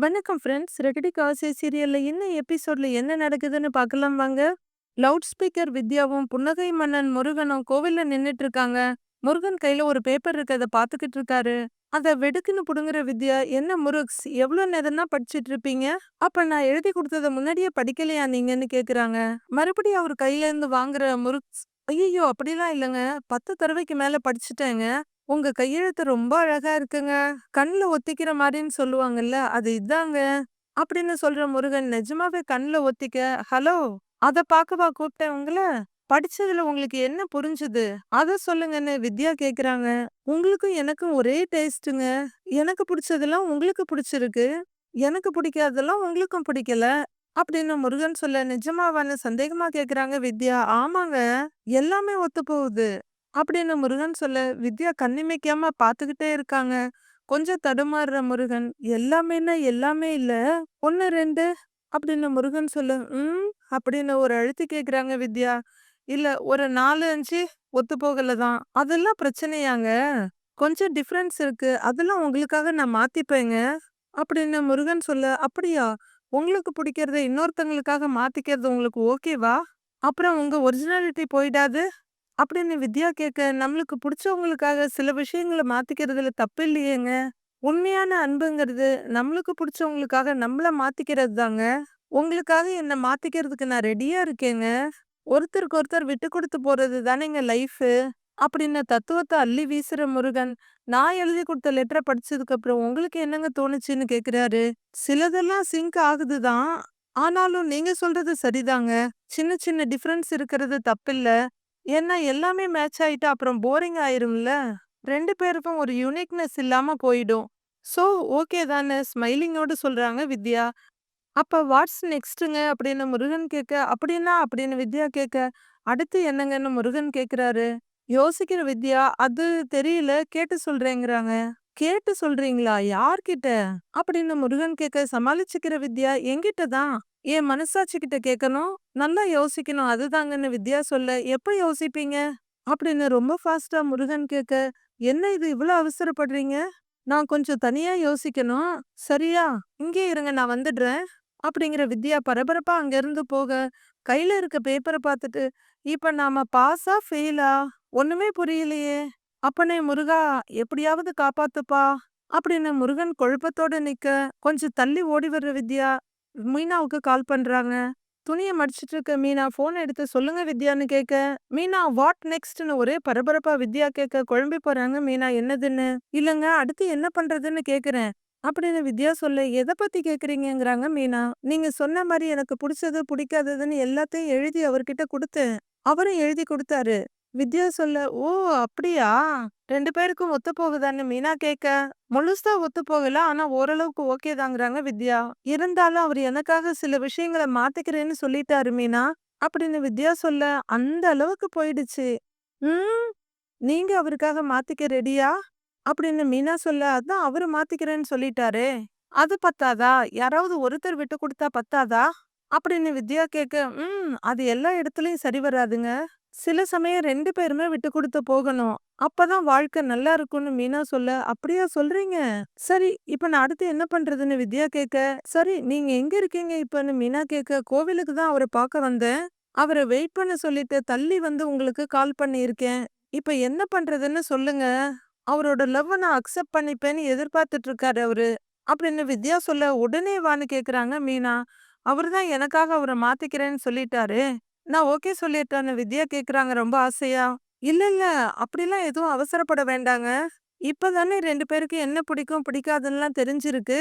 வணக்கம் ஃப்ரெண்ட்ஸ். ரெகடி காசே சீரியல்ல இன்னும் எபிசோட்ல என்ன நடக்குதுன்னு பார்க்கலாம் வாங்க. லவுட் ஸ்பீக்கர் வித்யாவும், புன்னகை மன்னன் முருகனும் கோவில்ல நின்னுட்டு இருக்காங்க. முருகன் கையில ஒரு பேப்பர் இருக்கிறத பார்த்துக்கிட்டு இருக்காரு. அத வெடுக்குன்னு புடுங்குற வித்யா, "என்ன முருக்ஸ், எவ்ளோ நேரம்னா படிச்சுட்டு இருப்பீங்க? அப்ப நான் எழுதி கொடுத்ததை முன்னாடியே படிக்கலையா நீங்கன்னு?" கேக்குறாங்க. மறுபடியும் அவர் கையில இருந்து வாங்குற முருக்ஸ், "ஐயையோ! அப்படிலாம் இல்லங்க. 10 தடவைக்கு மேல படிச்சுட்டேங்க. உங்க கையெழுத்து ரொம்ப அழகா இருக்குங்க. கண்ல ஒத்திக்கிற மாதிரின்னு சொல்லுவாங்கல்ல, அது இதாங்க." அப்படின்னு சொல்ற முருகன், "நிஜமாவே கண்ல ஒத்திக்க ஹலோ! அத பார்க்கவா கூப்பிட்டேன் உங்கள? படிச்சதுல உங்களுக்கு என்ன புரிஞ்சுது? அத சொல்லுங்கன்னு" வித்யா கேக்குறாங்க. "உங்களுக்கும் எனக்கும் ஒரே டேஸ்ட்டுங்க. எனக்கு புடிச்சதெல்லாம் உங்களுக்கு புடிச்சிருக்கு. எனக்கு பிடிக்காததெல்லாம் உங்களுக்கும் பிடிக்கல." அப்படின்னு முருகன் சொல்ல, "நிஜமாவான்னு?" சந்தேகமா கேக்குறாங்க வித்யா. "ஆமாங்க. எல்லாமே ஒத்துப்போகுது." அப்படின்னு முருகன் சொல்ல, வித்யா கண்ணிமைக்காம பார்த்துக்கிட்டே இருக்காங்க. கொஞ்சம் தடுமாறுற முருகன், "எல்லாமேன்னா எல்லாமே இல்ல. 1, 2" அப்படின்னு முருகன் சொல்ல, "ம்?" அப்படின்னு ஒரு அழுத்தி கேக்குறாங்க வித்யா. "இல்ல ஒரு 4, 5 ஒத்துப்போகல தான். அதெல்லாம் பிரச்சனையாங்க? கொஞ்சம் டிஃபரன்ஸ் இருக்கு. அதெல்லாம் உங்களுக்காக நான் மாத்திப்பேங்க." அப்படின்னு முருகன் சொல்ல, "அப்படியா? உங்களுக்கு பிடிக்கிறத இன்னொருத்தங்களுக்காக மாத்திக்கிறது உங்களுக்கு ஓகேவா? அப்புறம் உங்க ஒரிஜினாலிட்டி போயிடாது?" அப்படின்னு வித்யா கேட்க, "நம்மளுக்கு பிடிச்சவங்களுக்காக சில விஷயங்கள மாத்திக்கிறதுல தப்பு இல்லையேங்க. உண்மையான அன்புங்கிறது நம்மளுக்கு பிடிச்சவங்களுக்காக நம்மள மாத்திக்கிறது தாங்க. உங்களுக்காக என்னை மாத்திக்கிறதுக்கு நான் ரெடியா இருக்கேங்க. ஒருத்தருக்கு ஒருத்தர் விட்டு கொடுத்து போறது தானேங்க லைஃபு." அப்படின்னு தத்துவத்தை அள்ளி வீசுற முருகன், "நான் எழுதி கொடுத்த லெட்டரை படிச்சதுக்கு அப்புறம் உங்களுக்கு என்னங்க தோணுச்சுன்னு?" கேக்குறாரு. "சிலதெல்லாம் சிங்க் ஆகுது தான். ஆனாலும் நீங்க சொல்றது சரிதாங்க. சின்ன சின்ன டிஃப்ரென்ஸ் இருக்கிறது தப்பில்ல. ஏன்னா எல்லாமே மேட்ச் ஆயிட்டா அப்புறம் போரிங் ஆயிரும்ல. ரெண்டு பேருக்கும் ஒரு யூனிக்னஸ் இல்லாம போயிடும். சோ ஓகே தானே." ஸ்மைலிங்கோட சொல்றாங்க வித்யா. "அப்ப வாட்ஸ் நெக்ஸ்ட்டுங்க?" அப்படின்னு முருகன் கேட்க, "அப்படின்னா?" அப்படின்னு வித்யா கேட்க, "அடுத்து என்னங்கன்னு?" முருகன் கேக்குறாரு. யோசிக்கிற வித்யா, "அது தெரியல. கேட்டு சொல்றேங்கிறாங்க." "கேட்டு சொல்றீங்களா? யார்கிட்ட?" அப்படின்னு முருகன் கேட்க, சமாளிச்சுக்கிற வித்யா, "என்கிட்ட தான். என் மனசாட்சி கிட்ட கேட்கணும். நல்லா யோசிக்கணும். அதுதாங்கன்னு" வித்யா சொல்ல, "எப்ப யோசிப்பீங்க?" அப்படின்னு ரொம்ப ஃபாஸ்ட்டா முருகன் கேட்க, "என்ன இது இவ்ளோ அவசரப்படுறீங்க? நான் கொஞ்சம் தனியா யோசிக்கணும். சரியா? இங்கேயே இருங்க நான் வந்துடுறேன்." அப்படிங்கிற வித்யா பரபரப்பா அங்கிருந்து போக, கையில இருக்க பேப்பர பார்த்துட்டு, "இப்ப நாம பாஸா? ஃபெயிலா? ஒண்ணுமே புரியலையே. அப்பனே முருகா, எப்படியாவது காப்பாத்துப்பா." அப்படின்னு முருகன் குழப்பத்தோட நிக்க, கொஞ்சம் தள்ளி ஓடி வர்ற வித்யா, மீனாவுக்கு கால் பண்றாங்க. துணிய மடிச்சிட்டு இருக்க மீனா ஃபோன் எடுத்து, "சொல்லுங்க வித்யான்னு" கேட்க, மீனா வாட் நெக்ஸ்ட்னு ஒரே பரபரப்பா வித்யா கேட்க, குழம்பி போறாங்க மீனா என்னதுன்னு. "இல்லங்க அடுத்து என்ன பண்றதுன்னு கேக்குறேன்." அப்படின்னு வித்யா சொல்ல, "எத பத்தி கேக்குறீங்கங்கிறாங்க மீனா. "நீங்க சொன்ன மாதிரி எனக்கு புடிச்சது, பிடிக்காததுன்னு எல்லாத்தையும் எழுதி அவர்கிட்ட குடுத்தேன். அவரும் எழுதி கொடுத்தாரு வித்யா சொல்ல, "ஓ! அப்படியா? ரெண்டு பேருக்கும் ஒத்து போகுதான்னு?" மீனா கேட்க, "முழுசா ஒத்து போகல. ஆனா ஓரளவுக்கு ஓகே தாங்கிறாங்க வித்யா. இருந்தாலும் அவர் எனக்காக சில விஷயங்கள மாத்திக்கிறேன்னு சொல்லிட்டாரு மீனா." அப்படின்னு வித்யா சொல்ல, "அந்த அளவுக்கு போயிடுச்சு." "ம். நீங்க அவருக்காக மாத்திக்க ரெடியா?" அப்படின்னு மீனா சொல்ல, "அதான் அவரு மாத்திக்கிறேன்னு சொல்லிட்டாரே. அது பத்தாதா? யாராவது ஒருத்தர் விட்டு கொடுத்தா பத்தாதா?" அப்படின்னு வித்யா கேட்க, "ம். அது எல்லா இடத்துலயும் சரி வராதுங்க. சில சமயம் ரெண்டு பேருமே விட்டு கொடுத்து போகணும். அப்பதான் வாழ்க்கை நல்லா இருக்கும்னு" மீனா சொல்ல, "அப்படியா சொல்றீங்க? சரி, இப்ப நான் அடுத்து என்ன பண்றதுன்னு?" வித்யா கேட்க, "சரி, நீங்க எங்க இருக்கீங்க இப்பன்னு?" மீனா கேட்க, "கோவிலுக்கு தான் அவர பார்க்க வந்தேன். அவர வெயிட் பண்ண சொல்லிட்டு தள்ளி வந்து உங்களுக்கு கால் பண்ணியிருக்கேன். இப்ப என்ன பண்றதுன்னு சொல்லுங்க. அவரோட லவ் நான் அக்செப்ட் பண்ணிப்பேன்னு எதிர்பார்த்துட்டு இருக்காரு அவரு." அப்படின்னு வித்யா சொல்ல, "உடனே வான்னு?" கேக்குறாங்க மீனா. "அவரு தான் எனக்காக அவர மாத்திக்கிறேன்னு சொல்லிட்டாரு நான் ஓகே சொல்லிட்டேன்னு" வித்யா கேக்குறாங்க ரொம்ப ஆசையா. "இல்ல இல்ல அப்படிலாம் எதுவும் அவசரப்பட வேண்டாங்க. இப்பதானே ரெண்டு பேருக்கு என்ன பிடிக்கும், பிடிக்காதுன்னுலாம் தெரிஞ்சிருக்கு.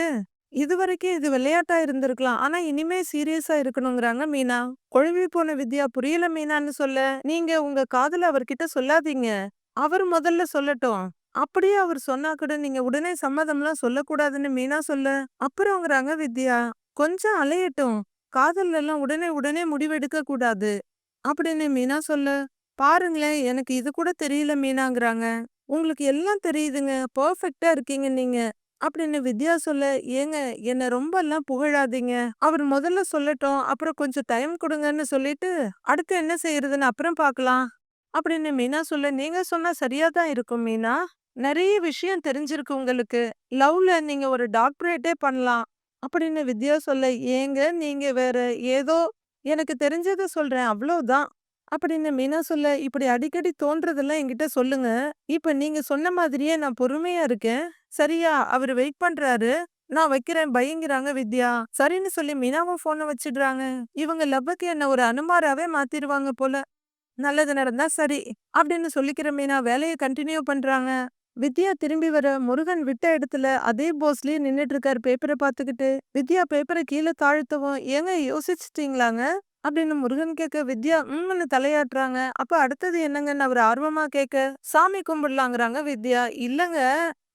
இதுவரைக்கும் இது விளையாட்டா இருந்திருக்கலாம். ஆனா இனிமே சீரியஸா இருக்கணுங்கிறாங்க மீனா. குழம்பி போன வித்யா, "புரியல மீனான்னு" சொல்ல, "நீங்க உங்க காதல அவர்கிட்ட சொல்லாதீங்க. அவர் முதல்ல சொல்லட்டும். அப்படியே அவர் சொன்னா கூட நீங்க உடனே சம்மதம்லாம் சொல்லக்கூடாதுன்னு" மீனா சொல்ல, "அப்புறம்ங்கிறாங்க வித்யா. "கொஞ்சம் அலையட்டும். காதல்லலாம் உடனே உடனே முடிவெடுக்க கூடாது." அப்படின்னு மீனா சொல்ல, "பாருங்களேன், எனக்கு இது கூட தெரியல மீனாங்கிறாங்க." "உங்களுக்கு எல்லாம் தெரியுதுங்க. பெர்ஃபெக்ட்டா இருக்கீங்க நீங்க." அப்படின்னு வித்யா சொல்ல, "ஏங்க என்ன எல்லாம் புகழாதீங்க. அவர் முதல்ல சொல்லட்டும். அப்புறம் கொஞ்சம் டைம் கொடுங்கன்னு சொல்லிட்டு, அடுத்து என்ன செய்யறதுன்னு அப்புறம் பார்க்கலாம்." அப்படின்னு மீனா சொல்ல, "நீங்க சொன்னா சரியா தான் இருக்கும் மீனா. நிறைய விஷயம் தெரிஞ்சிருக்கு உங்களுக்கு. லவ்ல நீங்க ஒரு டாக்டரேட்டே பண்ணலாம்." அப்படின்னு வித்யா சொல்ல, "ஏங்க நீங்க வேற ஏதோ எனக்கு தெரிஞ்சத சொல்றேன் அவ்வளோதான்." அப்படின்னு மீனா சொல்ல, "இப்படி அடிக்கடி தோன்றதெல்லாம் என்கிட்ட சொல்லுங்க. இப்ப நீங்க சொன்ன மாதிரியே நான் பொறுமையா இருக்கேன். சரியா? அவரு வெயிட் பண்றாரு. நான் வைக்கிறேன் பயங்கிறாங்க வித்யா. சரின்னு சொல்லி மீனாவும் ஃபோன வச்சுடுறாங்க. இவங்க லவ்வுக்கு என்ன ஒரு அனுமாராவே மாத்திடுவாங்க போல. நல்லது நடந்தா சரி. அப்படின்னு சொல்லிக்கிற மீனா வேலைய கண்டினியூ பண்றாங்க. வித்யா திரும்பி வர முருகன் விட்ட இடத்துல அதே போஸ்லயே நின்னுட்டு இருக்காரு பேப்பர பாத்துக்கிட்டு. வித்யா பேப்பரை கீழ தாழ்த்தவும், "ஏங்க யோசிச்சுட்டீங்களாங்க?" அப்படின்னு முருகன் கேட்க, வித்யா உம்னு தலையாட்டுறாங்க. அப்ப அடுத்தது என்னங்கன்னு அவர் ஆர்வமா கேட்க, "சாமி கும்பிடலாங்கிறாங்க வித்யா. இல்லங்க,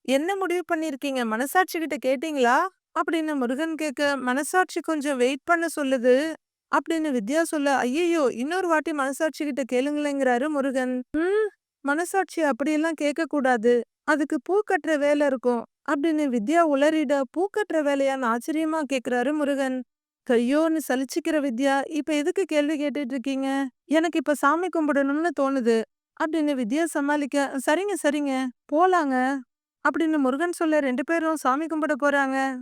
என்ன முடிவு பண்ணிருக்கீங்க மனசாட்சி கிட்ட கேட்டீங்களா?" அப்படின்னு முருகன் கேட்க, "மனசாட்சி கொஞ்சம் வெயிட் பண்ண சொல்லுது." அப்படின்னு வித்யா சொல்ல, "ஐயையோ! இன்னொரு வாட்டி மனசாட்சி கிட்ட கேளுங்களேங்கிறாரு முருகன்." "ம், மனசாட்சி அப்படியெல்லாம் கேட்கக்கூடாது. அதுக்கு பூ கட்டுற வேலை இருக்கும்." அப்படின்னு வித்யா உளறிட, "பூ கட்டுற வேலையான்னு?" ஆச்சரியமா கேட்கிறாரு முருகன். கையோன்னு சலிச்சுக்கிற வித்யா, "இப்ப எதுக்கு கேள்வி கேட்டுட்டு இருக்கீங்க? எனக்கு இப்ப சாமி கும்பிடணும்னு தோணுது." அப்படின்னு வித்யா சமாளிக்க, "சரிங்க, சரிங்க. போலாங்க." அப்படின்னு முருகன் சொல்ல ரெண்டு பேரும் சாமி கும்பிட போறாங்க.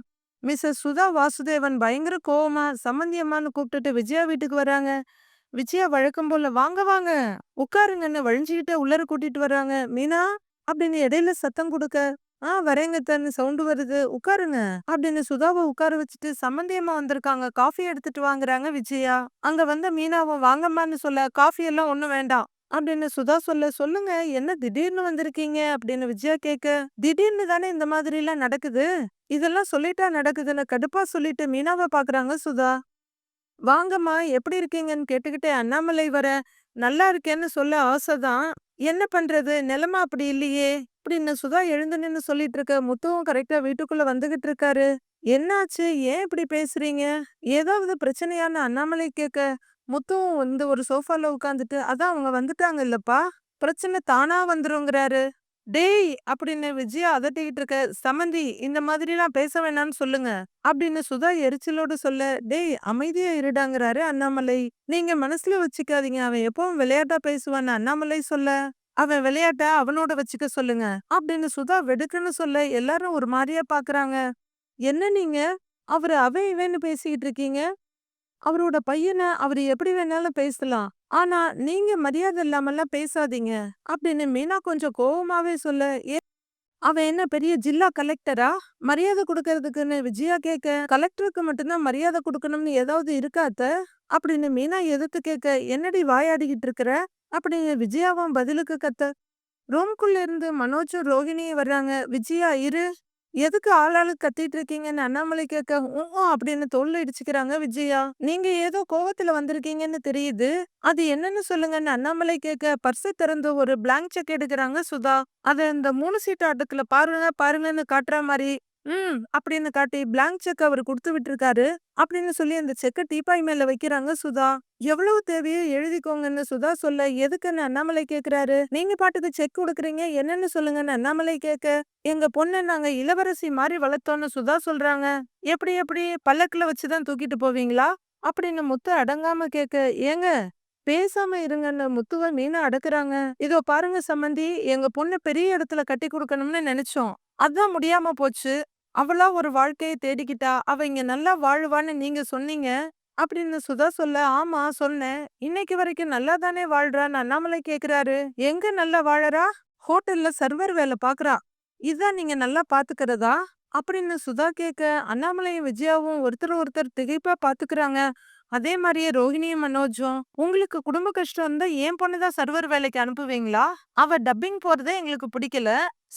மிஸ்ஸஸ் சுதா வாசுதேவன் பயங்கர கோவமா சம்மந்தியம்மான்னு கூப்பிட்டுட்டு விஜயா வீட்டுக்கு வராங்க. விஜயா வழக்கம் போல "வாங்க வாங்க, உட்காருங்கன்னு" வழிஞ்சுக்கிட்ட உள்ளர கூட்டிட்டு வர்றாங்க "மீனா" அப்படின்னு இடையில சத்தம் குடுக்க, "ஆ வரேங்க தன்னு சவுண்டு வருது. உட்காருங்க." அப்படின்னு சுதாவை உட்கார வச்சுட்டு, சம்பந்தியமா வந்திருக்காங்க. காஃபி எடுத்துட்டு வாங்குறாங்க" விஜயா. அங்க வந்த மீனாவும் "வாங்கம்மான்னு" சொல்ல, "காஃபி எல்லாம் ஒண்ணும் வேண்டாம்." அப்படின்னு சுதா சொல்ல, "சொல்லுங்க என்ன திடீர்னு வந்திருக்கீங்க?" அப்படின்னு விஜயா கேட்க, "திடீர்னு தானே இந்த மாதிரிலாம் நடக்குது. இதெல்லாம் சொல்லிட்டா நடக்குதுன்னு" கடுப்பா சொல்லிட்டு மீனாவ பாக்குறாங்க சுதா. "வாங்கம்மா எப்படி இருக்கீங்கன்னு கேட்டுக்கிட்டே அண்ணாமலை வர, நல்லா இருக்கேன்னு சொல்ல ஆசைதான். என்ன பண்றது? நிலமா அப்படி இல்லையே." இப்படின்னு சுதா எழுந்து நின்று சொல்லிட்டு இருக்க, முத்துவும் கரெக்டா வீட்டுக்குள்ள வந்துகிட்டு இருக்காரு. "என்னாச்சு? ஏன் இப்படி பேசுறீங்க? ஏதாவது பிரச்சனையான அண்ணாமலை கேட்க, முத்துவும் வந்து ஒரு சோஃபால உட்காந்துட்டு, "அதான் அவங்க வந்துட்டாங்க இல்லப்பா. பிரச்சனை தானா வந்துருங்கிறாரு." "டேய்!" அப்படின்னு விஜயா அதட்டிக்கிட்டு இருக்க, சமந்தி இந்த மாதிரிலாம் பேச வேணாம்னு சொல்லுங்க." அப்படின்னு சுதா எரிச்சலோட சொல்ல, "டேய் அமைதியா இருடாங்கிறாரு அண்ணாமலை. "நீங்க மனசுல வச்சுக்காதீங்க. அவன் எப்பவும் விளையாட்டா பேசுவான்னு" அண்ணாமலை சொல்ல, "அவன் விளையாட்ட அவனோட வச்சுக்க சொல்லுங்க." அப்படின்னு சுதா வெடுக்குன்னு சொல்ல, எல்லாரும் ஒரு மாதிரியா பாக்குறாங்க. "என்ன நீங்க? அவரு அவன் இவன்னு பேசிக்கிட்டு இருக்கீங்க? அவரோட பையன அவரு எப்படி வேணாலும் பேசலாம். ஆனா நீங்க மரியாதை இல்லாமல்லாம் பேசாதீங்க." அப்படின்னு மீனா கொஞ்சம் கோவமாவே சொல்ல, "ஏ அவன் என்ன பெரிய ஜில்லா கலெக்டரா? மரியாதை கொடுக்கறதுக்குன்னு விஜயா கேட்க, "கலெக்டருக்கு மட்டும்தான் மரியாதை கொடுக்கணும்னு ஏதாவது இருக்காத்த அப்படின்னு மீனா எதிர்த்து கேட்க, "என்னடி வாயாடிக்கிட்டு இருக்கிற?" அப்படின்னு விஜயாவும் பதிலுக்கு கத்த, ரூம்குள்ள இருந்து மனோஜும் ரோஹிணியும் வர்றாங்க. "விஜயா இரு. எதுக்கு ஆளாளுக்கு கத்திட்டு இருக்கீங்கன்னு?" அண்ணாமலை கேட்க, "உம்" அப்படின்னு தோள்ல இடிச்சுக்கிறாங்க விஜயா. "நீங்க ஏதோ கோவத்துல வந்திருக்கீங்கன்னு தெரியுது. அது என்னன்னு சொல்லுங்கன்னு" அண்ணாமலை கேட்க, பர்ஸ திறந்து ஒரு பிளாங்க் செக் எடுக்கிறாங்க சுதா. அத இந்த மூணு சீட்டு ஆட்டத்துல பாருங்க பாருங்கன்னு காட்டுற மாதிரி "ம்" அப்படின்னு காட்டி பிளாங்க் செக் அவரு குடுத்து விட்டுருக்காரு. அப்படின்னு சொல்லி அந்த செக்க டீப்பாய் மேல வைக்கிறாங்க சுதா. "எவ்வளவு தேவையோ எழுதிக்கோங்கன்னு" சுதா சொல்ல, "எதுக்குன்னு?" அண்ணாமலை கேக்குறாரு. "நீங்க பாட்டுக்கு செக் குடுக்குறீங்க. என்னன்னு சொல்லுங்கன்னு" அண்ணாமலை கேட்க, "எங்க பொண்ண நாங்க இளவரசி மாரி வளர்த்தோம்னு" சுதா சொல்றாங்க. "எப்படி எப்படி? பல்லக்குல வச்சு தான் தூக்கிட்டு போவீங்களா?" அப்படின்னு முத்து அடங்காம கேட்க, "ஏங்க பேசாம இருங்கன்னு" முத்துவ மீனா அடக்குறாங்க. "இதோ பாருங்க சம்மந்தி, எங்க பொண்ண பெரிய இடத்துல கட்டி குடுக்கணும்னு நினைச்சோம் அதான் முடியாம போச்சு. அவளா ஒரு வாழ்க்கைய தேடிக்கிட்டா. அவ இங்க நல்லா வாழுவான்னு நீங்க சொன்னீங்க." அப்படின்னு சுதா சொல்ல, "ஆமா சொன்னேன். இன்னைக்கு வரைக்கும் நல்லா தானே வாழ்றான்னு" அண்ணாமலை கேக்குறாரு. "எங்க நல்லா வாழறா? ஹோட்டல்ல சர்வர் வேலை பாக்குறா. இதான் நீங்க நல்லா பாத்துக்கிறதா?" அப்படின்னு சுதா கேட்க, அண்ணாமலையும் விஜயாவும் ஒருத்தர் ஒருத்தர் திகைப்பா பாத்துக்கிறாங்க. அதே மாதிரியே ரோஹிணியும் மனோஜும், "உங்களுக்கு குடும்ப கஷ்டம் இருந்தா என் பொண்ணுதான் சர்வர் வேலைக்கு அனுப்புவீங்களா? அவ டப்பிங் போறதே எங்களுக்கு பிடிக்கல.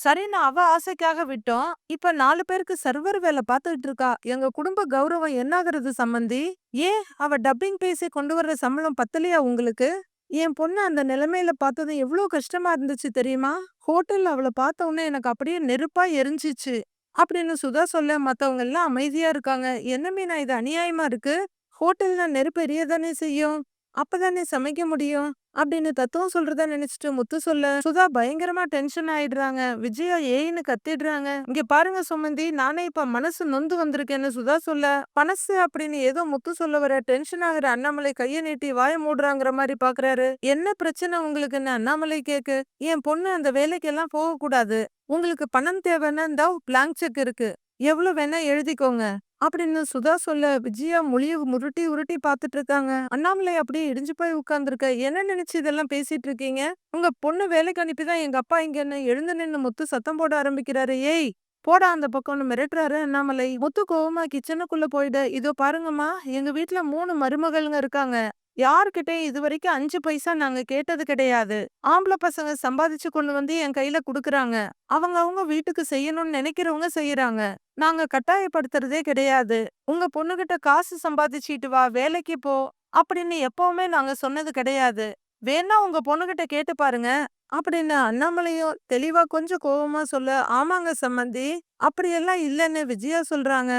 சரின்னு அவ ஆசைக்காக விட்டோம். இப்ப நாலு பேருக்கு சர்வர் வேலை பார்த்துட்டு இருக்கா. எங்க குடும்ப கௌரவம் என்னாகிறது சம்மந்தி? ஏன் அவ டப்பிங் பேசி கொண்டு வர்ற சம்பளம் பத்தலையா உங்களுக்கு? என் பொண்ண அந்த நிலைமையில பார்த்ததும் எவ்ளோ கஷ்டமா இருந்துச்சு தெரியுமா? ஹோட்டல்ல அவள பார்த்த உடனே எனக்கு அப்படியே நெருப்பா எரிஞ்சுச்சு." அப்படின்னு சுதா சொல்ல, மத்தவங்க எல்லாம் அமைதியா இருக்காங்க. "என்ன மீனா இது அநியாயமா இருக்கு? ஹோட்டல்னா நெருப்பு எரியதானே செய்யும். அப்பதானே சமைக்க முடியும்." அப்படின்னு தத்துவம் சொல்றத நினைச்சுட்டு முத்து சொல்ல, சுதா பயங்கரமா டென்ஷன் ஆயிடுறாங்க. விஜயா ஏய்ன்னு கத்திடுறாங்க. "இங்க பாருங்க சுமந்தி, நானே இப்ப மனசு நொந்து வந்திருக்கேன்னு" சுதா சொல்ல, "மனசு" அப்படின்னு ஏதோ முத்து சொல்ல வர டென்ஷன் ஆகுற அண்ணாமலை கைய நீட்டி வாய மூடுறாங்கிற மாதிரி பாக்குறாரு. "என்ன பிரச்சனை உங்களுக்குன்னு?" அண்ணாமலை கேக்கு, "என் பொண்ணு அந்த வேலைக்கெல்லாம் போகக்கூடாது. உங்களுக்கு பணம் தேவைன்னா இந்தா பிளாங்க் செக் இருக்கு. எவ்வளவு வேணா எழுதிக்கோங்க. அப்படின்னு சுதா சொல்ல விஜயா மொழிய முருட்டி உருட்டி பாத்துட்டு இருக்காங்க. அண்ணாமலை அப்படியே இடிஞ்சு போய் உட்கார்ந்துருக்க. என்ன நினைச்சு இதெல்லாம் பேசிட்டு இருக்கீங்க? உங்க பொண்ணு வேலைக்கு அனுப்பிதான் எங்க அப்பா இங்கன்னு எழுந்து நின்னு முத்து சத்தம் போட ஆரம்பிக்கிறாரு. ஏய் போடா அந்த பக்கம்னு மிரட்டுறாரு அண்ணாமலை. முத்து கோவமா கிச்சனுக்குள்ள போயிட. இதோ பாருங்கம்மா எங்க வீட்டுல மூணு மருமகள்ங்க இருக்காங்க. யாருக்கிட்டையும் இது வரைக்கும் அஞ்சு பைசா நாங்க கேட்டது கிடையாது. ஆம்பளை பசங்க சம்பாதிச்சு கொண்டு வந்து என் கையில குடுக்கறாங்க. அவங்க அவங்க வீட்டுக்கு செய்யணும்னு நினைக்கிறவங்க செய்யறாங்க. நாங்க கட்டாயப்படுத்துறதே கிடையாது. உங்க பொண்ணுகிட்ட காசு சம்பாதிச்சிட்டு வா வேலைக்கு போ அப்படின்னு எப்பவுமே நாங்க சொன்னது கிடையாது. வேணா உங்க பொண்ணுகிட்ட கேட்டு பாருங்க அப்படின்னு அண்ணாமலையும் தெளிவா கொஞ்சம் கோவமா சொல்ல ஆமாங்க சம்மந்தி அப்படியெல்லாம் இல்லைன்னு விஜயா சொல்றாங்க.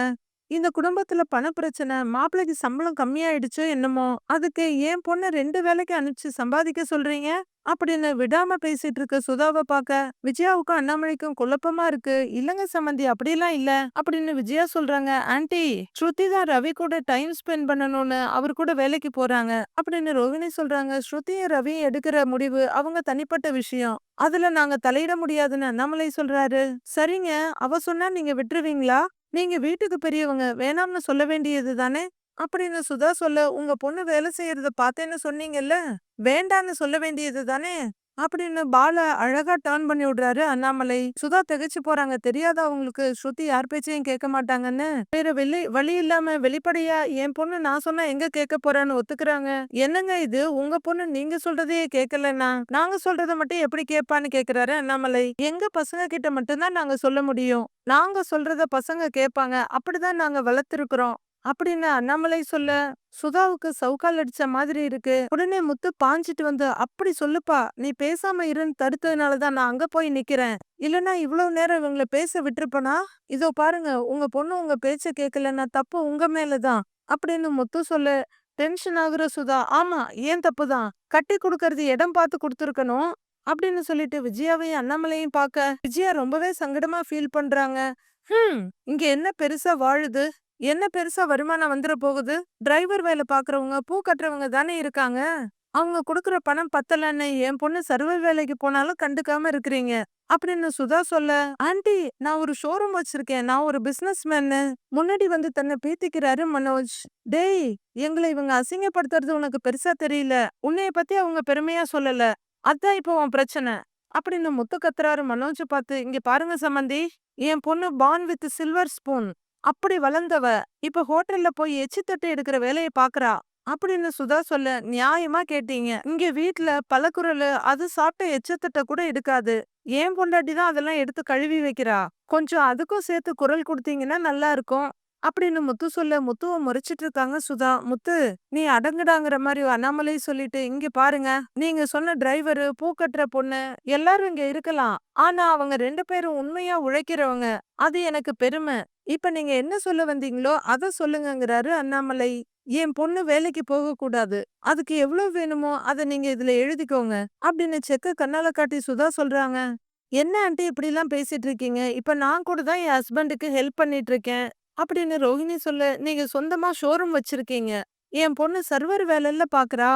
இந்த குடும்பத்துல பண பிரச்சனை மாப்பிள்ளைக்கு சம்பளம் கம்மியாயிடுச்சோ என்னமோ அதுக்கு என் பொண்ணு ரெண்டு வேலைக்கு அனுப்பிச்சு சம்பாதிக்க சொல்றீங்க? அப்படின்னு விடாம பேசிட்டு இருக்க சுதாவை பார்க்க விஜயாவுக்கும் அண்ணாமலைக்கும் குழப்பமா இருக்கு. இல்லங்க சம்மந்தி அப்படிலாம் இல்ல. அப்படின்னு விஜயா சொல்றாங்க. ஆன்ட்டி ஸ்ருதி தான் ரவி கூட டைம் ஸ்பெண்ட் பண்ணணும்னு அவர் கூட வேலைக்கு போறாங்க. அப்படின்னு ரோஹிணி சொல்றாங்க. ஸ்ருதியும் ரவியும் எடுக்கிற முடிவு அவங்க தனிப்பட்ட விஷயம். அதுல நாங்க தலையிட முடியாதுன்னு அண்ணாமலை சொல்றாரு. சரிங்க. அவ சொன்னா நீங்க விட்டுருவீங்களா? நீங்க வீட்டுக்கு பெரியவங்க. வேணாம்னு சொல்ல வேண்டியது தானே? அப்படின்னு சுதா சொல்ல உங்க பொண்ணு வேலை செய்யறத பார்த்தேன்னு சொன்னீங்கல்ல வேண்டான்னு சொல்ல வேண்டியது தானே? அப்படின்னு பால அழகா டர்ன் பண்ணி விடுறாரு அண்ணாமலை. சுதா திகைச்சு போறாங்க. தெரியாத அவங்களுக்கு? ஸ்ருதி யார் பேச்சையும் கேட்க மாட்டாங்கன்னு. வேற வெளி வழி இல்லாம வெளிப்படையா என் பொண்ணு நான் சொன்னா எங்க கேட்க போறான்னு ஒத்துக்குறாங்க. என்னங்க இது? உங்க பொண்ணு நீங்க சொல்றதையே கேட்கலன்னா நாங்க சொல்றத மட்டும் எப்படி கேட்பான்னு கேக்குறாரு அண்ணாமலை. எங்க பசங்க கிட்ட மட்டும்தான் நாங்க சொல்ல முடியும். நாங்க சொல்றத பசங்க கேட்பாங்க. அப்படிதான் நாங்க வளர்த்துருக்குறோம். அப்படின்னு அண்ணாமலை சொல்ல சுதாவுக்கு சவுக்கால் அடிச்ச மாதிரி இருக்கு. உடனே முத்து பாஞ்சிட்டு வந்து அப்படி சொல்லுப்பா நீ பேசாம இருன்னு தடுத்ததுனாலதான் நான் அங்க போய் நிக்கிறேன். இல்லனா இவ்வளவு நேரம் இவங்களை பேச விட்டுருப்பனா? இதோ பாருங்க உங்க பொண்ணு உங்க பேச்ச கேட்கலன்னா தப்பு உங்க மேலதான் அப்படின்னு முத்து சொல்ல டென்ஷன் ஆகுற சுதா ஆமா ஏன் தப்புதான் கட்டி கொடுக்கறது இடம் பார்த்து கொடுத்துருக்கணும். அப்படின்னு சொல்லிட்டு விஜயாவையும் அண்ணாமலையும் பார்க்க விஜயா ரொம்பவே சங்கடமா ஃபீல் பண்றாங்க. ஹம் இங்க என்ன பெருசா வாழுது? என்ன பெருசா வருமானம் வந்துட போகுது? டிரைவர் வேலை பாக்குறவங்க பூ கட்டுறவங்க தானே இருக்காங்க. அவங்க கொடுக்குற பணம் பத்தலன்னு என் பொண்ணு சர்வர் வேலைக்கு போனாலும் கண்டுக்காம இருக்கிறீங்க. அப்படின்னு சுதா சொல்ல ஆண்டி நான் ஒரு ஷோரூம் வச்சிருக்கேன். நான் ஒரு பிசினஸ் மேன்னு முன்னாடி வந்து தன்னை பேத்திக்கிறாரு மனோஜ். டேய் எங்களை இவங்க அசிங்கப்படுத்துறது உனக்கு பெருசா தெரியல. உன்னைய பத்தி அவங்க பெருமையா சொல்லல. அதான் இப்போ உன் பிரச்சனை. அப்படின்னு முத்து கத்துறாரு மனோஜ் பார்த்து இங்க பாருங்க சம்மந்தி என் பொண்ணு பான் வித் சில்வர் ஸ்பூன் அப்படி வளர்ந்தவ இப்ப ஹோட்டல்ல போய் எச்சி தட்டு எடுக்கிற வேலையை பாக்குறா? அப்படின்னு சுதா சொல்ல நியாயமா கேட்டீங்க. இங்க வீட்டுல பலக்குரல் அது சாப்பிட்ட எச்சத்தட்ட கூட எடுக்காது. ஏன் பொண்டாட்டி தான் அதெல்லாம் எடுத்து கழுவி வைக்கிறா. கொஞ்சம் அதுக்கும் சேர்த்து குரல் கொடுத்தீங்கன்னா நல்லா இருக்கும். அப்படின்னு முத்து சொல்ல முத்துவ முறைச்சிட்டு இருக்காங்க. சுதா முத்து நீ அடங்குடாங்கிற மாதிரி அண்ணாமலை சொல்லிட்டு இங்க பாருங்க. நீங்க சொன்ன டிரைவரு பூ கட்டுற பொண்ணு எல்லாரும் இங்க இருக்கலாம். ஆனா அவங்க ரெண்டு பேரும் உண்மையா உழைக்கிறவங்க. அது எனக்கு பெருமை. இப்ப நீங்க என்ன சொல்ல வந்தீங்களோ அத சொல்லுங்கங்கிறாரு அண்ணாமலை. என் பொண்ணு வேலைக்கு போக கூடாது அதுக்கு எவ்வளவு வேணுமோ அத நீங்க இதுல எழுதிக்கோங்க. அப்படின்னு செக்க கண்ணால காட்டி சுதா சொல்றாங்க. என்ன ஆண்டி இப்படிலாம் பேசிட்டு இருக்கீங்க? இப்ப நான் கூட தான் என் ஹஸ்பண்டுக்கு ஹெல்ப் பண்ணிட்டு இருக்கேன். அப்படின்னு ரோஹிணி சொல்ல நீங்க சொந்தமா ஷோரூம் வச்சிருக்கீங்க. என் பொண்ணு சர்வர் வேலையில பாக்குறா.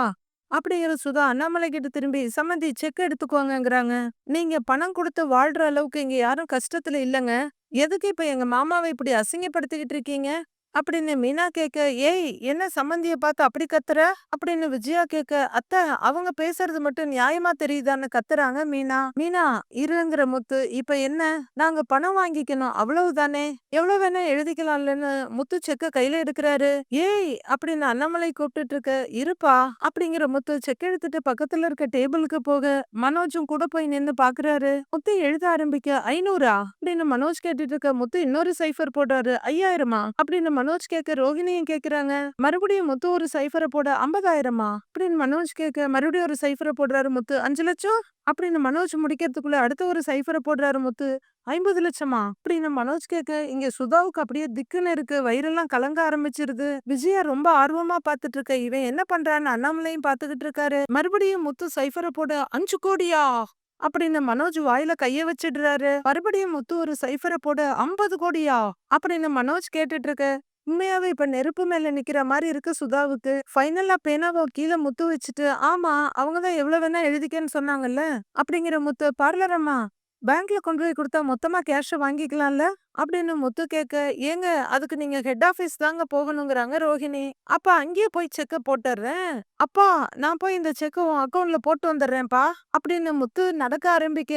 அப்படிங்கிற சுதா அண்ணாமலை கிட்ட திரும்பி சம்மந்தி செக் எடுத்துக்கோங்கங்கிறாங்க. நீங்க பணம் கொடுத்து வாழ்ற அளவுக்கு இங்க யாரும் கஷ்டத்துல இல்லங்க. எதுக்கு இப்ப எங்க மாமாவை இப்படி அசிங்கப்படுத்திக்கிட்டு இருக்கீங்க? அப்படின்னு மீனா கேட்க ஏய் என்ன சம்மந்திய பார்த்து அப்படி கத்துற? அப்படின்னு விஜயா கேட்க அத்தை அவங்க பேசுறது மட்டும் நியாயமா தெரியுதான்னு கத்துறாங்க மீனா. மீனா இருங்கிற முத்து இப்ப என்ன? நாங்க பணம் வாங்கிக்கணும் அவ்வளவுதானே? எவ்வளவு வேணா எழுதிக்கலாம்லன்னு முத்து செக்க கையில எடுக்கிறாரு. ஏய் அப்படின்னு அண்ணாமலை கூப்பிட்டுட்டு இருக்க இருப்பா அப்படிங்கிற முத்து செக் எடுத்துட்டு பக்கத்துல இருக்க டேபிளுக்கு போக மனோஜும் கூட போய் நின்னு பாக்குறாரு. முத்து எழுத ஆரம்பிக்க ஐநூறா? அப்படின்னு மனோஜ் கேட்டுட்டு இருக்க முத்து இன்னொரு சைஃபர் போடுறாரு ஐயாயிரமா? அப்படின்னு மனோஜ் கேட்க ரோஹிணியும் கேக்குறாங்க? மறுபடியும் முத்து ஒரு சைஃபரை போட ஐம்பதாயிரமா? அப்படின்னு மனோஜ் கேட்க மறுபடியும் ஒரு சைஃபரை போடுறாரு முத்து அஞ்சு லட்சம்? அப்படின்னு மனோஜ் முடிக்கிறதுக்குள்ள அடுத்த ஒரு சைஃபரை போடுறாரு முத்து ஐம்பது லட்சமா? அப்படின்னு மனோஜ் கேட்க இங்க சுதாவுக்கு அப்படியே திக்குன்னு இருக்கு வயிறெல்லாம் கலங்க ஆரம்பிச்சிருது. விஜயா ரொம்ப ஆர்வமா பாத்துட்டு இருக்க இவன் என்ன பண்றான்னு அண்ணாமலையும் பாத்துக்கிட்டு இருக்காரு. மறுபடியும் முத்து சைஃபரை போட அஞ்சு கோடியா? அப்படின்னு மனோஜ் வாயில கைய வச்சிடுறாரு. மறுபடியும் முத்து ஒரு சைஃபரை போட ஐம்பது கோடியா? அப்படின்னு மனோஜ் கேட்டுட்டு இருக்க உண்மையாவே இப்ப நெருப்பு மேல நிக்கிற மாதிரி இருக்கு சுதாவுக்கு ஃபைனலா பேனாவை கீழே முத்து வச்சுட்டு ஆமா அவங்கதான் எவ்வளவு வேணா எழுதிக்கன்னு சொன்னாங்கல்ல அப்படிங்கிற முத்து பார்லர் அம்மா பேங்க்ல கொண்டு போய் குடுத்தா மொத்தமா கேஷ வாங்கிக்கலாம்ல? அப்படின்னு முத்து கேட்க, ஏங்க அதுக்கு நீங்க ஹெட் ஆஃபீஸ் தாங்க போகணுங்கிறாங்க ரோஹிணி. அப்ப அங்கேயே போய் செக்க போட்டுறேன். அப்பா நான் போய் இந்த செக்க உன் அக்கவுண்ட்ல போட்டு வந்துடுறேன்ப்பா. அப்படின்னு முத்து நடக்க ஆரம்பிக்க,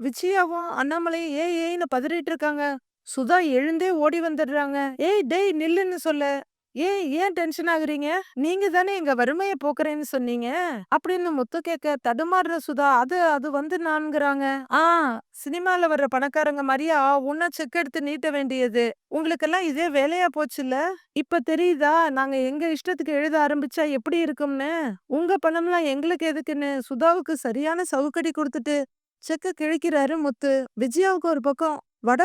விஜயாவும் அண்ணாமலையும் ஏய் ஏய்ன்னு பதறிட்டு இருக்காங்க. சுதா எழுந்தே ஓடி வந்துடுறாங்க. ஏய் டேய் நில்லுன்னு சொல்ல. ஏய் ஏன் டென்ஷன் ஆகுறீங்க? நீங்க தானே எங்க வறுமைய போக்குறேன்னு சொன்னீங்க. அப்படின்னு முத்து கேட்க தடுமாறுற சுதா அது அது வந்து நான்கிறாங்க. ஆ சினிமால வர்ற பணக்காரங்க மாதிரியா உன்ன செக் எடுத்து நீட்ட வேண்டியது. உங்களுக்கெல்லாம் இதே வேலையா போச்சுல்ல? இப்ப தெரியுதா நாங்க எங்க இஷ்டத்துக்கு எழுத ஆரம்பிச்சா எப்படி இருக்கும்னு? உங்க பணம்லாம் எங்களுக்கு எதுக்குன்னு சுதாவுக்கு சரியான சவுக்கடி கொடுத்துட்டு செக்க கிழிக்கிறாரு முத்து. விஜயாவுக்கு ஒரு பக்கம் வட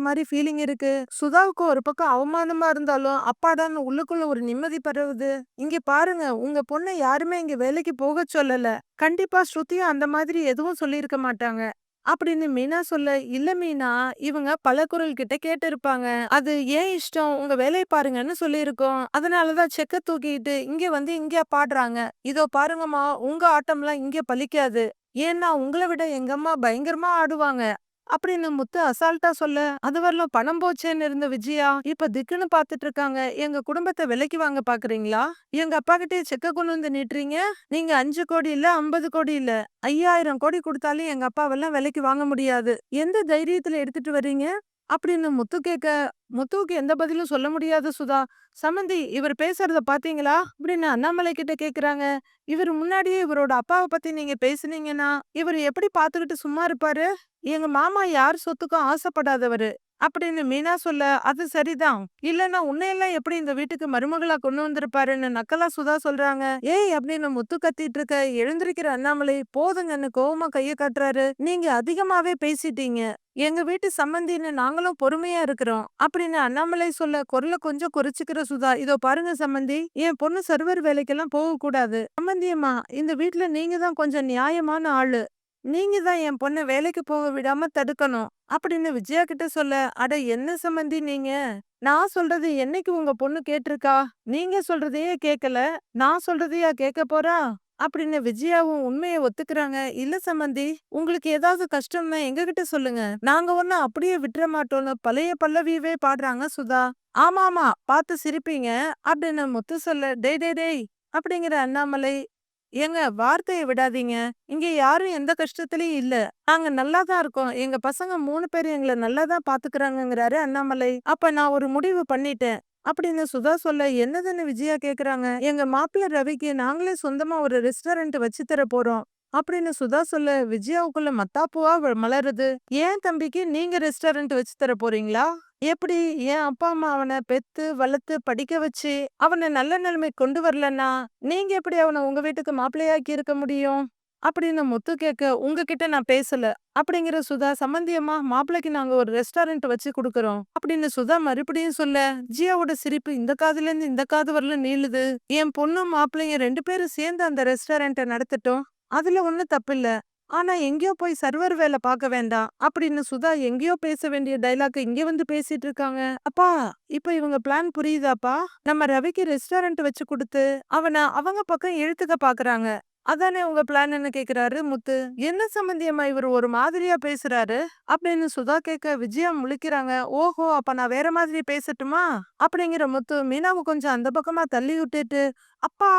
மாதிரி ஃபீலிங் இருக்கு. சுதாவுக்கு ஒரு பக்கம் அவமானமா இருந்தாலும், அப்பாடான்னு உள்ளுக்குள்ள ஒரு நிம்மதி பரவுது. இங்க பாருங்க, உங்க பொண்ணை யாருமே இங்க வேலைக்கு போகச் சொல்லல. கண்டிப்பா ஸ்ருதியும் அந்த மாதிரி எதுவும் சொல்லியிருக்க மாட்டாங்க. அப்படின்னு மீனா சொல்ல, இல்ல மீனா, இவங்க பலகுரல் கிட்ட கேட்டிருப்பாங்க. அது ஏன் இஷ்டம், உங்க வேலையை பாருங்கன்னு சொல்லியிருக்கோம். அதனாலதான் செக்க தூக்கிட்டு இங்க வந்து இங்க பாடுறாங்க. இதோ பாருங்கம்மா, உங்க ஆட்டம்லாம் இங்க பலிக்காது. ஏன்னா உங்களை விட எங்கம்மா பயங்கரமா ஆடுவாங்க. அப்படின்னு முத்து அசால்ட்டா சொல்ல, அது வரலும் பணம் போச்சேன்னு இருந்த விஜயா, இப்ப திக்குன்னு பாத்துட்டு இருக்காங்க. எங்க குடும்பத்தை விலைக்கு வாங்க பாக்குறீங்களா? எங்க அப்பா கிட்டே செக்க கொண்டு வந்து நீட்டுறீங்க? நீங்க அஞ்சு கோடி இல்ல, 50 கோடி இல்ல. 5000 கோடி கொடுத்தாலும் எங்க அப்பாவெல்லாம் விலைக்கு வாங்க முடியாது. எந்த தைரியத்துல எடுத்துட்டு வர்றீங்க? அப்படின்னு முத்து கேட்க, முத்துவுக்கு எந்த பதிலும் சொல்ல முடியாது சுதா. சமந்தி இவர் பேசுறத பாத்தீங்களா? அப்படின்னு அண்ணாமலை கிட்ட கேக்குறாங்க. இவர் முன்னாடியே இவரோட அப்பாவ பத்தி நீங்க பேசுனீங்கன்னா, இவர் எப்படி பாத்துக்கிட்டு சும்மா இருப்பாரு? எங்க மாமா யார் சொத்துக்கும் ஆசைப்படாதவரு. அப்படின்னு மீனா சொல்ல, அது சரிதான். இல்லன்னா உன்னையெல்லாம் எப்படி இந்த வீட்டுக்கு மருமகளா கொண்டு வந்திருப்பாருன்னு நக்கலா சுதா சொல்றாங்க. ஏய் அப்படின்னு முத்து கத்திட்டு இருக்க, எழுந்திருக்கிற அண்ணாமலை போதுங்கன்னு கோவமா கைய காட்டுறாரு. நீங்க அதிகமாவே பேசிட்டீங்க. எங்க வீட்டு சம்மந்தின்னு நாங்களும் பொறுமையா இருக்கிறோம். அப்படின்னு அண்ணாமலை சொல்ல குரல கொஞ்சம் குறைச்சிக்கிற சுதா, இதோ பாருங்க சம்மந்தி, என் பொண்ணு சர்வர் வேலைக்கெல்லாம் போகக்கூடாது. சம்மந்தியம்மா, இந்த வீட்ல நீங்க தான் கொஞ்சம் நியாயமான ஆளு. நீங்க தான் என் பொண்ண வேலைக்கு போக விடாம தடுக்கணும். அப்படின்னு விஜயா கிட்ட சொல்ல, அட என்ன சம்மந்தி நீங்க? நான் சொல்றது என்னைக்கு உங்க பொண்ணு கேட்டிருக்கா? நீங்க சொல்றதையே கேட்கல. நான் சொல்றதையா கேட்க போறா? அப்படின்னு விஜயாவும் உண்மையை ஒத்துக்கிறாங்க. இல்ல சம்மந்தி, உங்களுக்கு ஏதாவது கஷ்டம்னா எங்ககிட்ட சொல்லுங்க. நாங்க ஒன்னும் அப்படியே விட்டுற மாட்டோம்னு பழைய பல்லவியவே பாடுறாங்க சுதா. ஆமா ஆமா பார்த்து சிரிப்பீங்க. அப்படின்னு முத்து சொல்ல, டேய் டே டேய் அப்படிங்கிற அண்ணாமலை, ஏங்க வார்த்தைய விடாதீங்க. இங்க யாரும் எந்த கஷ்டத்திலயும் இல்ல. நாங்க நல்லா தான் இருக்கோம். எங்க பசங்க 3 பேர் எங்கள நல்லா தான் பாத்துக்கிறாங்கங்கிறாரு அண்ணாமலை. அப்ப நான் ஒரு முடிவு பண்ணிட்டேன். அப்படின்னு சுதா சொல்ல, என்னதுன்னு விஜயா கேக்குறாங்க. எங்க மாப்பிள்ளை ரவிக்கு நாங்களே சொந்தமா ஒரு ரெஸ்டாரண்ட் வச்சு தர போறோம். அப்படின்னு சுதா சொல்ல, விஜயாவுக்குள்ள மத்தாப்புவா மலருது. ஏன் தம்பிக்கு நீங்க ரெஸ்டாரண்ட் வச்சு தர போறீங்களா? எப்படி என் அப்பா அம்மா அவனை பெத்து வளர்த்து படிக்க வச்சு அவனை நல்ல நிலைமை கொண்டு வரலன்னா நீங்க எப்படி அவனை உங்க வீட்டுக்கு மாப்பிள்ளையாக்கி இருக்க முடியும்? அப்படின்னு முத்து கேட்க உங்ககிட்ட நான் பேசல. அப்படிங்கிற சுதா சம்பந்தியம்மா மாப்பிள்ளைக்கு நாங்க ஒரு ரெஸ்டாரண்ட் வச்சு கொடுக்கறோம். அப்படின்னு சுதா மறுபடியும் சொல்ல ஜியாவோட சிரிப்பு இந்த காதுல இருந்து இந்த காது வரல நீளுது. என் பொண்ணும் மாப்பிள்ளையும் ரெண்டு பேரும் சேர்ந்து அந்த ரெஸ்டாரண்ட்டை நடத்தட்டும். அதுல ஒண்ணும் தப்பில்ல. ஆனா எங்கேயோ போய் சர்வர் வேலை பார்க்க வேண்டாம் அப்படின்னு சுதா எங்கேயோ பேச வேண்டிய டைலாக் இங்க வந்து பேசிட்டு இருக்காங்க. அப்பா இப்ப இவங்க பிளான் புரியுதாப்பா? நம்ம ரவிக்கு ரெஸ்டாரண்ட் வச்சு கொடுத்து அவனை அவங்க பக்கம் இழுத்துக்க பாக்குறாங்க அதானே உங்க பிளான்னு கேக்குறாரு முத்து. என்ன சம்பந்தியம்மா இவர் ஒரு மாதிரியா பேசுறாரு? அப்படின்னு சுதா கேட்க விஜயா முழிக்கிறாங்க. ஓஹோ அப்ப நான் வேற மாதிரி பேசட்டுமா? அப்படிங்கிற முத்து மீனாவை கொஞ்சம் அந்த பக்கமா தள்ளி விட்டுட்டு அப்பா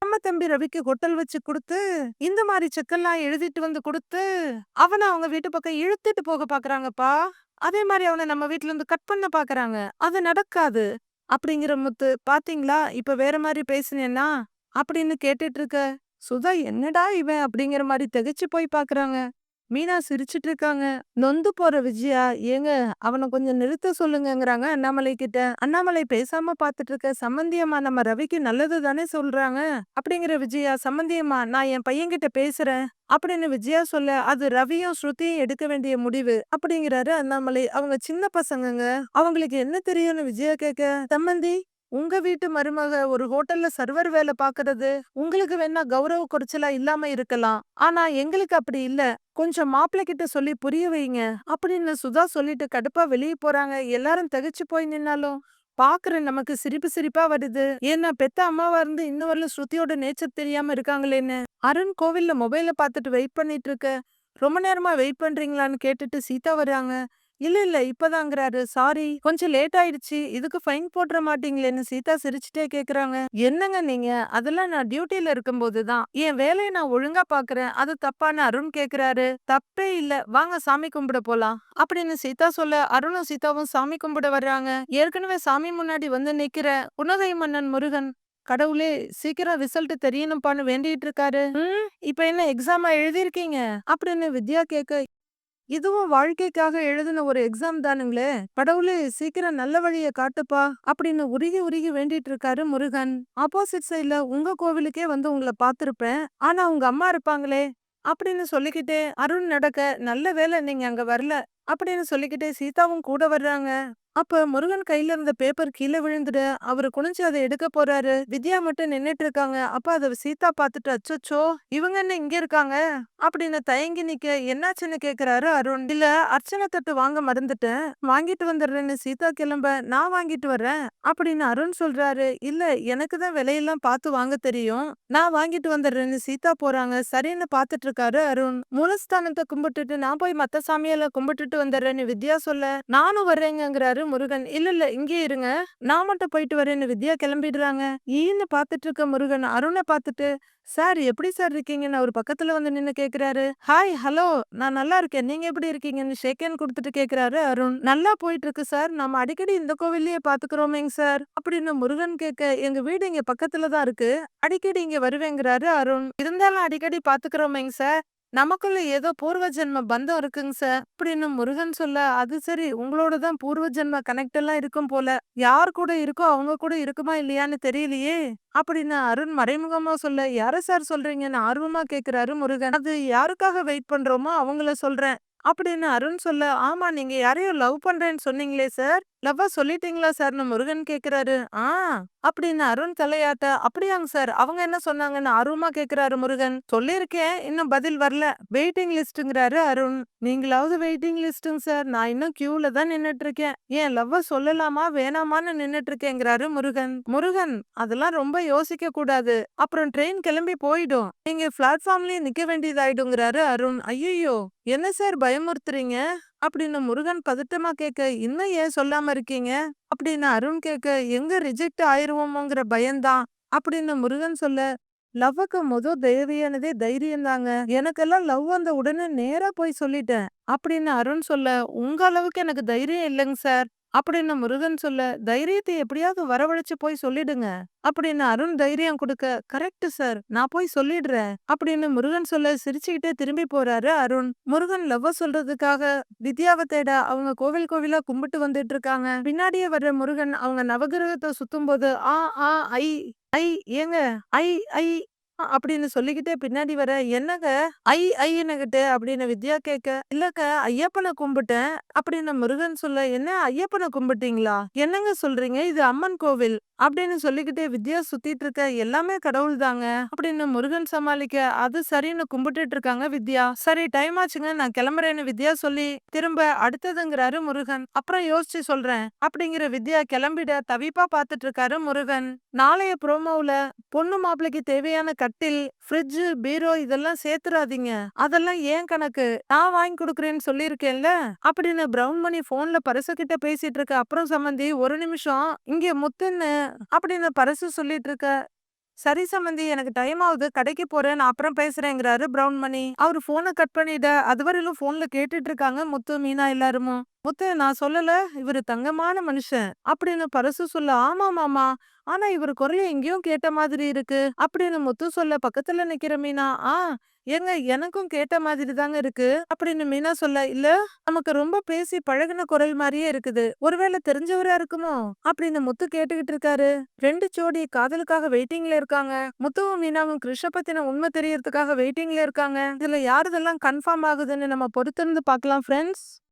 நம்ம தம்பி ரவிக்கு ஹோட்டல் வச்சு கொடுத்து இந்த மாதிரி செக்கெல்லாம் எழுதிட்டு வந்து கொடுத்து அவனை அவங்க வீட்டு பக்கம் இழுத்துட்டு போக பாக்குறாங்கப்பா. அதே மாதிரி அவனை நம்ம வீட்ல இருந்து கட் பண்ண பாக்குறாங்க. அது நடக்காது. அப்படிங்கிற முத்து பாத்தீங்களா? இப்ப வேற மாதிரி பேசுனேன்னா? அப்படின்னு கேட்டுட்டு இருக்க சுதா என்னடா இவன்? அப்படிங்கிற மாதிரி திகைச்சு போய் பாக்குறாங்க. மீனா சிரிச்சிட்டு இருக்காங்க. நொந்து போற விஜயா? ஏங்க அவனை கொஞ்சம் நிறுத்த சொல்லுங்கங்கறாங்க அண்ணாமலை கிட்ட. அண்ணாமலை பேசாம பாத்துட்டு இருக்க சம்மந்தியம்மா நம்ம ரவிக்கு நல்லது தானே சொல்றாங்க? அப்படிங்கிற விஜயா சம்மந்தியம்மா நான் என் பையன்கிட்ட பேசுறேன். அப்படின்னு விஜயா சொல்ல அது ரவியும் ஸ்ருதியும் எடுக்க வேண்டிய முடிவு. அப்படிங்கிறாரு அண்ணாமலை. அவங்க சின்ன பசங்கங்க. அவங்களுக்கு என்ன தெரியும்னு விஜயா கேட்க சம்மந்தி உங்க வீட்டு மருமக ஒரு ஹோட்டல்ல சர்வர் வேலை பாக்குறது உங்களுக்கு வேணா கௌரவ குறைச்சலா இல்லாம இருக்கலாம். ஆனா எங்களுக்கு அப்படி இல்ல. கொஞ்சம் மாப்பிள்ளை கிட்ட சொல்லி புரிய வைங்க. அப்படின்னு சுதா சொல்லிட்டு கடுப்பா வெளியே போறாங்க. எல்லாரும் தகச்சு போய் நின்னாலும் பாக்குற நமக்கு சிரிப்பு சிரிப்பா வருது. ஏன்னா பெத்த அம்மாவா இருந்து இன்னும் ஸ்ருதியோட நேச்சர் தெரியாம இருக்காங்களேன்னு. அருண் கோவில்ல மொபைல பாத்துட்டு வெயிட் பண்ணிட்டு இருக்க. ரொம்ப நேரமா வெயிட் பண்றீங்களான்னு கேட்டுட்டு சீதா வர்றாங்க. இல்ல, இல்ல இப்பதாங்கிறாரு. சாரி கொஞ்சம் லேட் ஆயிடுச்சு. இதுக்கு ஃபைன் போட்ற மாட்டீங்களேன்னு சீதா சிரிச்சுட்டே கேக்குறாங்க. என்னங்க நீங்க? அதெல்லாம் நான் டியூட்டில இருக்கும்போது தான். என் வேலைய நான் ஒழுங்கா பாக்குறேன். அது தப்பான்னு அருண் கேக்குறாரு. தப்பே இல்ல. வாங்க சாமி கும்பிட போலாம். அப்படின்னு சீதா சொல்ல அருணும் சீதாவும் சாமி கும்பிட வர்றாங்க. ஏற்கனவே சாமி முன்னாடி வந்து நிக்கிற புன்னகை மன்னன் முருகன் கடவுளே சீக்கிரம் ரிசல்ட் தெரியணும்ப்பான்னு வேண்டிட்டு இருக்காரு. ம் இப்ப என்ன எக்ஸாமா எழுதியிருக்கீங்க? அப்படின்னு வித்யா கேக்க இதுவும் வாழ்க்கைக்காக எழுதின ஒரு எக்ஸாம் தானுங்களே! கடவுளே சீக்கிரம் நல்ல வழிய காட்டுப்பா! அப்படின்னு உருகி உருகி வேண்டிட்டு இருக்காரு முருகன். ஆப்போசிட் சைடுல உங்க கோவிலுக்கே வந்து உங்கள பார்த்திருப்பேன். ஆனா உங்க அம்மா இருப்பாங்களே! அப்படின்னு சொல்லிக்கிட்டே அருண் நடக்க நல்ல வேளை நீங்க அங்க வரல. அப்படின்னு சொல்லிக்கிட்டே சீதாவும் கூட வர்றாங்க. அப்ப முருகன் கையில இருந்த பேப்பர் கீழே விழுந்துட அவரு குனிஞ்சு அதை எடுக்க போறாரு. வித்யா மட்டும் நின்னுட்டு இருக்காங்க. அப்ப அதை சீதா பார்த்துட்டு அச்சச்சோ! இவங்க என்ன இங்க இருக்காங்க? அப்படின்னு தயங்கி நிக்க என்னாச்சுன்னு கேக்குறாரு அருண். இல்ல அர்ச்சனை தட்டு வாங்க மறந்துட்டேன். வாங்கிட்டு வந்துடுறேன்னு சீதா கிளம்ப நான் வாங்கிட்டு வர்றேன். அப்படின்னு அருண் சொல்றாரு. இல்ல எனக்கு தான் விலையெல்லாம் பார்த்து வாங்க தெரியும். நான் வாங்கிட்டு வந்துடுறேன்னு சீதா போறாங்க. சரின்னு பாத்துட்டு இருக்காரு அருண். மூலஸ்தானத்தை கும்பிட்டுட்டு நான் போய் மத்த சாமியெல்லாம் கும்பிட்டுட்டு வந்துடுறேன்னு வித்யா சொல்ல நானும் வர்றேங்கிறாரு முருகன். இல்ல இல்ல இங்கேயே இருங்க. நான் மட்டும் போயிட்டு வரேன்னு வித்யா கிளம்பிடுறாங்க. ஈன்னு பாத்துட்டு இருக்க முருகன் அருணை பார்த்துட்டு சார் எப்படி சார் இருக்கீங்கன்னு அவர் பக்கத்துல வந்து நின்று கேக்குறாரு. ஹாய் ஹலோ நான் நல்லா இருக்கேன். நீங்க எப்படி இருக்கீங்கன்னு ஷேக் கொடுத்துட்டு குடுத்துட்டு கேக்குறாரு அருண். நல்லா போயிட்டு இருக்கு சார். நம்ம அடிக்கடி இந்த கோவில்லயே பாத்துக்கிறோமேங்க சார். அப்படின்னு முருகன் கேட்க எங்க வீடு இங்க பக்கத்துல தான் இருக்கு. அடிக்கடி இங்க வருவேங்கிறாரு அருண். இருந்தாலும் அடிக்கடி பாத்துக்கிறோமேங்க சார். நமக்குள்ள ஏதோ பூர்வ ஜென்ம பந்தம் இருக்குங்க சார். அப்படின்னு முருகன் சொல்ல அது சரி உங்களோட தான் பூர்வ ஜென்ம கனெக்ட் எல்லாம் இருக்கும் போல. யார் கூட இருக்கோ அவங்க கூட இருக்குமா இல்லையான்னு தெரியலையே! அப்படின்னு அருண் மறைமுகமா சொல்ல யார சார் சொல்றீங்கன்னு ஆர்வமா கேக்குறாரு முருகன். அது யாருக்காக வெயிட் பண்றோமோ அவங்கள சொல்றேன். அப்படின்னு அருண் சொல்ல ஆமா நீங்க யாரையோ லவ் பண்றேன்னு சொன்னீங்களே சார். லவ்வா சொல்லிட்டீங்களா சார்னு முருகன் கேக்குறாரு. ஆ அப்படின்னு அருண் தலையாட்ட அப்படியாங்க சார். அவங்க என்ன சொன்னாங்கன்னு ஆர்வமா கேக்குறாரு முருகன். சொல்லியிருக்கேன் இன்னும் பதில் வரல. வெயிட்டிங் லிஸ்ட்டுங்கிறாரு அருண். நீங்களாவது வெயிட்டிங் லிஸ்ட்டுங்க சார். நான் இன்னும் கியூல தான் நின்னுட்டு இருக்கேன். ஏன் லவ்வ சொல்லலாமா வேணாமான்னு நின்னுட்டு இருக்கேங்கிறாரு முருகன். முருகன் அதெல்லாம் ரொம்ப யோசிக்க கூடாது. அப்புறம் ட்ரெயின் கிளம்பி போயிடும். நீங்க பிளாட்ஃபார்ம்லயே நிக்க வேண்டியதாயிடுங்கிறாரு அருண். ஐயோ என்ன சார் பயமுறுத்துறீங்க? அப்படின்னு முருகன் பதட்டமா கேட்க இன்னும் ஏன் சொல்லாம இருக்கீங்க? அப்படின்னு அருண் கேட்க எங்க ரிஜெக்ட் ஆயிருவோமோங்கிற பயம்தான். அப்படின்னு முருகன் சொல்ல லவ்வுக்கு முத தைரியானதே தைரியம் தாங்க. எனக்கெல்லாம் லவ் வந்த உடனே நேரா போய் சொல்லிட்டேன். அப்படின்னு அருண் சொல்ல உங்க அளவுக்கு எனக்கு தைரியம் இல்லைங்க சார். அப்படின்னு முருகன் சொல்ல தைரியத்தை எப்படியாவது வரவழைச்சு போய் சொல்லிடுங்க. அப்படின்னு அருண் தைரியம் கொடுக்க கரெக்ட் சார் நான் போய் சொல்லிடுறேன். அப்படின்னு முருகன் சொல்ல சிரிச்சுக்கிட்டே திரும்பி போறாரு அருண். முருகன் லவ்வ சொல்றதுக்காக வித்யாவை தேட அவங்க கோவில் கோவிலா கும்பிட்டு வந்துட்டு இருக்காங்க. பின்னாடியே வர்ற முருகன் அவங்க நவகிரகத்தை சுத்தும் போது ஆ ஆ ஐ ஐ ஏங்க ஐ ஐ அப்படின்னு சொல்லிக்கிட்டே பின்னாடி வர என்னங்க? ஐ ஐன்னுகிட்டு அப்படின்னு வித்யா கேட்க இல்லக்க ஐயப்பனை கும்பிட்டேன். அப்படின்னு முருகன் சொல்ல என்ன ஐயப்பனை கும்பிட்டீங்களா? என்னங்க சொல்றீங்க? இது அம்மன் கோவில். அப்படின்னு சொல்லிக்கிட்டே வித்யா சுத்திட்டு இருக்க எல்லாமே கடவுள் தாங்க. அப்படின்னு முருகன் சமாளிக்க அது சரின்னு கும்பிட்டுட்டு இருக்காங்க வித்யா. சரி டைம் ஆச்சுங்க நான் கிளம்புறேன்னு வித்யா சொல்லி திரும்ப அடுத்ததுங்கிறாரு முருகன். அப்புறம் யோசிச்சு சொல்றேன் அப்படிங்கிற வித்யா கிளம்பிட தவிப்பா பாத்துட்டு இருக்காரு முருகன். நாளைய ப்ரோமோவுல பொண்ணு மாப்பிளைக்கு தேவையான கட்டில் ஃப்ரிட்ஜ் பீரோ இதெல்லாம் சேர்த்துறாதீங்க. அதெல்லாம் ஏன் கணக்கு? நான் வாங்கி கொடுக்குறேன்னு சொல்லியிருக்கேன்ல? அப்படின்னு பிரவுன் மணி போன்ல பரசு கிட்ட பேசிட்டு இருக்க. அப்புறம் சம்மந்தி ஒரு நிமிஷம் இங்க முத்துன்னு அப்படின்னு பரசு சொல்லிட்டு இருக்க. சரி சம்மந்தி எனக்கு டைம் ஆகுது. கடைக்கு போறேன். நான் அப்புறம் பேசுறேங்கிறாரு பிரவுன் மணி அவர் போனை கட் பண்ணிட அதுவரையிலும் போன்ல கேட்டுட்டு இருக்காங்க முத்து மீனா எல்லாருமும். முத்து நான் சொல்லல. இவரு தங்கமான மனுஷன். அப்படின்னு பரசு சொல்ல ஆமா மாமா. ஆனா இவர் குரல் எங்கேயும் கேட்ட மாதிரி இருக்கு. அப்படின்னு முத்து சொல்ல பக்கத்துல நிக்கிற மீனா ஆ ஏங்க எனக்கும் கேட்ட மாதிரி தாங்க இருக்கு அப்படின்னு மீனா சொல்ல இல்ல நமக்கு ரொம்ப பேசி பழகுன குரல் மாதிரியே இருக்குது. ஒருவேளை தெரிஞ்சவரா இருக்குமோ? அப்படின்னு முத்து கேட்டுக்கிட்டு இருக்காரு. ரெண்டு ஜோடி காதலுக்காக வெயிட்டிங்ல இருக்காங்க. முத்துவும் மீனாவும் கிருஷ்ண பத்தின உண்மை தெரியறதுக்காக வெயிட்டிங்ல இருக்காங்க. இதுல யாருதெல்லாம் கன்ஃபார்ம் ஆகுதுன்னு நம்ம பொறுத்திருந்து பார்க்கலாம் ஃப்ரெண்ட்ஸ்.